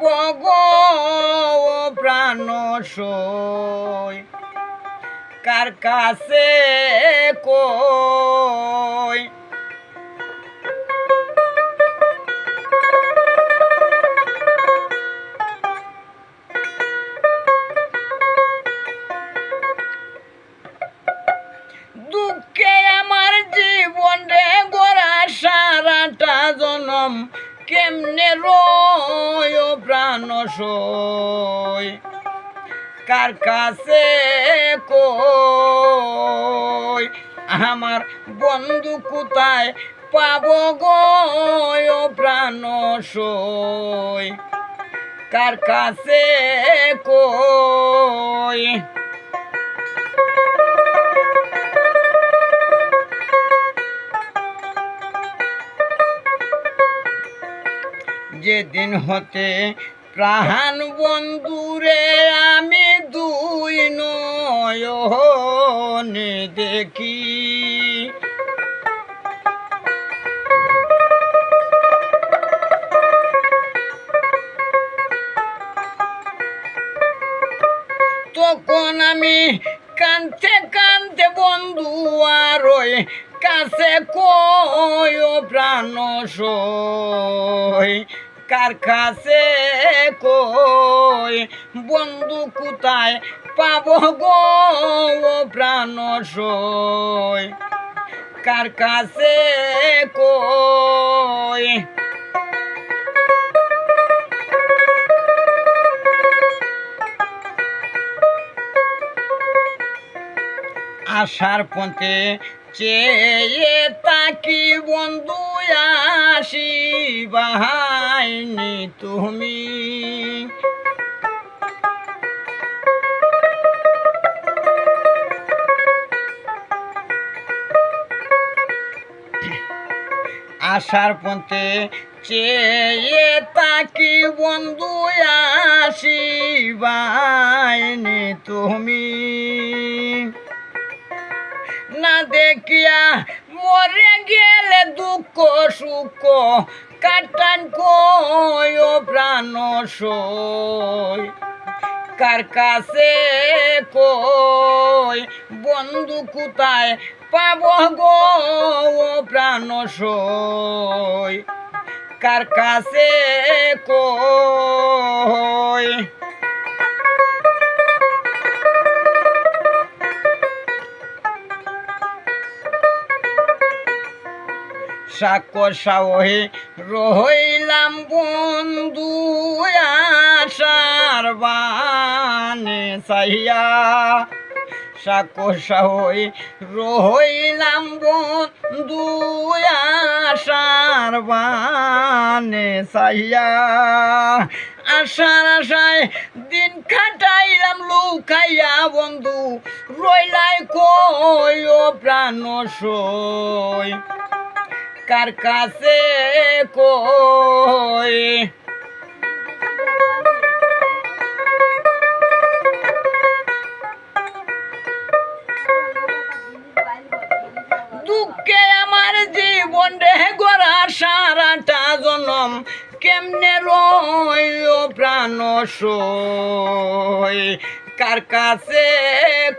গো প্রাণ সই। কার কাছে কই? দুঃখে আমার জীবন রে গোরা সারাটা জনম। কেমনে রয় প্রাণ সই। কার কাছে কই? আমার বন্ধু কোথায় পাব গো প্রাণ সই? কার কাছে কই? যেদিন হতে প্রাণ বন্ধুরে আমি দুই নয়নে দেখি। তখন আমি কানতে কানতে বন্ধু আর ওই কাছে কয় প্রাণ সই। কার কাছে কই? বন্ধু কোথায় পাব গো প্রাণ সই? কার কাছে কই? আশার পথে চেয়ে তাকি বন্ধু আসি বাহাইনি তুমি। আশার পথে চেয়ে তাকি বন্ধু আসি বাহাইনি তুমি। না দেখিয়া মরে গেলে দুঃখ, সুখ, কাটান কয় প্রাণ সই। কার কাছে কই, বন্ধু কোথায় পাব গো প্রাণ সই? কার কাছে কই সাকর সাহে রইলাম বন্ধু আশার বানে সাইয়া সাকর সাহই রইলাম বন্ধু আশার বানে সাইয়া আশার আশায় দিন কাটাইলাম লুকাইয়া বন্ধু, রইলাই ও প্রাণ সই। কার কাছে কই? দুঃখে আমার জীবন রে গড়া সারাটা জনম। কেমনে রয় প্রাণ কার কাছে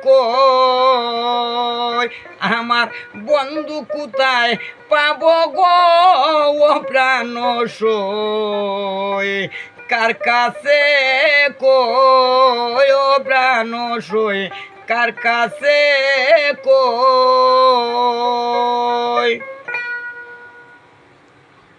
কই? আমার বন্ধু কোথায় পাব গো? প্রাণ সই। কার কাছে কই? ও প্রাণ সই। কার কাছে কই?